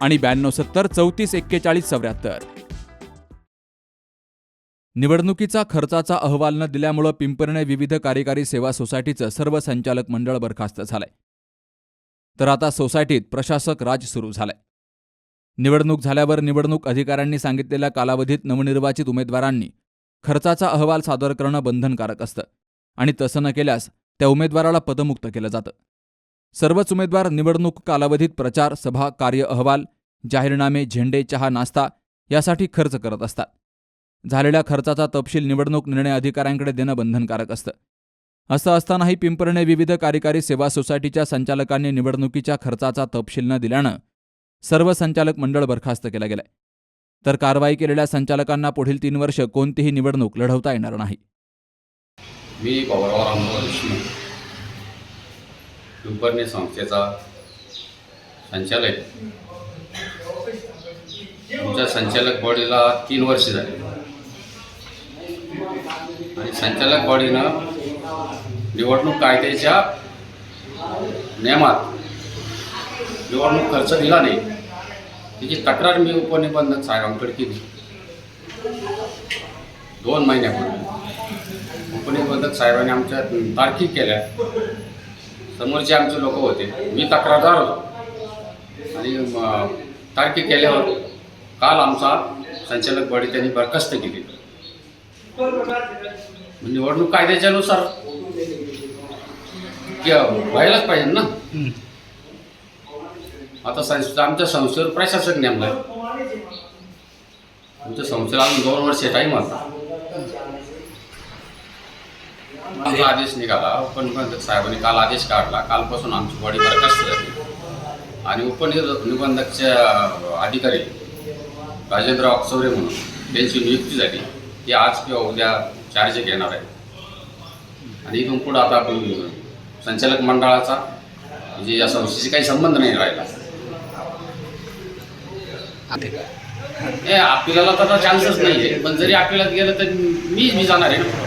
आणि ब्याण्णव सत्तर चौतीस एक्केचाळीस चौऱ्याहत्तर. निवडणुकीचा खर्चाचा अहवाल न दिल्यामुळं पिंपरणे विविध कार्यकारी सेवा सोसायटीचं सर्व संचालक मंडळ बरखास्त झालंय. तर आता सोसायटीत प्रशासक राज सुरू झालाय. निवडणूक झाल्यावर निवडणूक अधिकाऱ्यांनी सांगितलेल्या कालावधीत नवनिर्वाचित उमेदवारांनी खर्चाचा अहवाल सादर करणं बंधनकारक असतं आणि तसं न केल्यास त्या उमेदवाराला पदमुक्त केलं जातं. सर्वच उमेदवार निवडणूक कालावधीत प्रचार सभा कार्य अहवाल जाहीरनामे झेंडे चहा नाश्ता यासाठी खर्च करत असतात. झालेल्या खर्चाचा तपशील निवडणूक निर्णय अधिकाऱ्यांकडे देणं बंधनकारक असतं. असं असतानाही पिंपरणे विविध कार्यकारी सेवा सोसायटीच्या संचालकांनी निवडणुकीच्या खर्चाचा तपशील न दिल्यानं सर्व संचालक मंडळ बरखास्त केलं गेलंय. तर कारवाई केलेल्या संचालकांना पुढील तीन वर्ष कोणतीही निवडणूक लढवता येणार नाही. मी पिंपरणे संस्थेचा संचालक. आमच्या संचालक बॉडीला तीन वर्ष झाली. आणि संचालक बॉडीनं निवडणूक कायद्याच्या नियमात निवडणूक खर्च दिला नाही. त्याची तक्रार मी उपनिबंधक साहेबांकडे केली. दोन महिन्यापूर्वी. उपनिबंधक साहेबांनी आमच्या तारखी केल्या. समोरचे आमचे लोक होते. मी तक्रारदार होतो. आणि तारखी केल्यावर काल आमचा संचालक बॉडी त्यांनी बरखास्त केली. निवडणूक कायद्याच्यानुसार व्हायलाच पाहिजे ना? आता संस्था आमच्या संस्थेवर प्रशासक नेमलाय. आमच्या संस्थेला अजून दोन वर्ष टाईम होता. आमचा आदेश निघाला. उपनिबंधक साहेबांनी काल आदेश काढला. कालपासून आमची बॉडी बरखास्त झाली. आणि उपनिबंधकचे अधिकारी राजेंद्र ऑक्सवरे म्हणून त्यांची नियुक्ती झाली. ते आज किंवा उद्या चार्ज घेणार आहे आणि इथून पुढं आता आपण संचालक मंडळाचा म्हणजे या संस्थेशी काही संबंध नाही राहिला. हे आपल्याला तर चान्सच नाही आहे पण जरी आपल्याला गेलं तर मी मी जाणार आहे ना.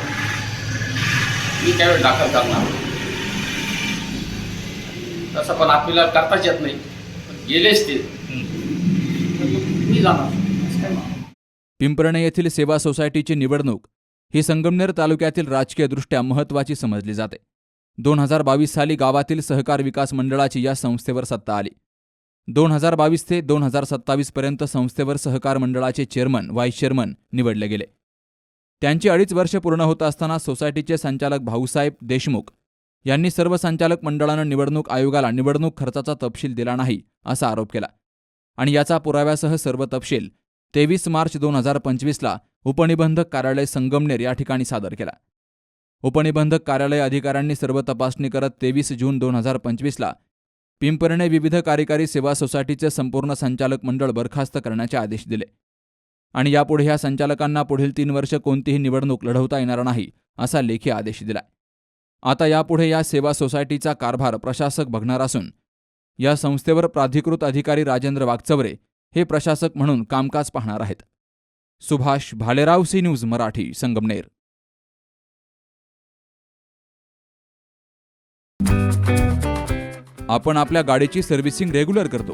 मी त्यावेळी दाखल करणार. तसं पण आपल्याला करताच येत नाही. गेलेच ते. मी जाणार. पिंपरणे येथील सेवा सोसायटीची निवडणूक ही संगमनेर तालुक्यातील राजकीयदृष्ट्या महत्त्वाची समजली जाते. दोन हजार बावीस साली गावातील सहकार विकास मंडळाची या संस्थेवर सत्ता आली. दोन हजार बावीस ते दोन हजार सत्तावीस पर्यंत संस्थेवर सहकार मंडळाचे चेअरमन व्हाईस चेअरमन निवडले गेले. त्यांची अडीच वर्ष पूर्ण होत असताना सोसायटीचे संचालक भाऊसाहेब देशमुख यांनी सर्व संचालक मंडळानं निवडणूक आयोगाला निवडणूक खर्चाचा तपशील दिला नाही असा आरोप केला. आणि याचा पुराव्यासह सर्व तपशील तेवीस मार्च दोन हजार पंचवीसला उपनिबंधक कार्यालय संगमनेर या ठिकाणी सादर केला. उपनिबंधक कार्यालय अधिकाऱ्यांनी सर्व तपासणी करत तेवीस जून दोन हजार पंचवीसला पिंपरणे विविध कार्यकारी सेवा सोसायटीचे संपूर्ण संचालक मंडळ बरखास्त करण्याचे आदेश दिले. आणि यापुढे या संचालकांना पुढील तीन वर्ष कोणतीही निवडणूक लढवता येणार नाही असा लेखी आदेश दिलाय. आता यापुढे या सेवा सोसायटीचा कारभार प्रशासक बघणार असून या संस्थेवर प्राधिकृत अधिकारी राजेंद्र वागचवरे हे प्रशासक म्हणून कामकाज पाहणार आहेत. Subhash Bhalerao C news Marathi Sangamner. आपण आपल्या गाडीची सर्व्हिसिंग रेग्युलर करतो.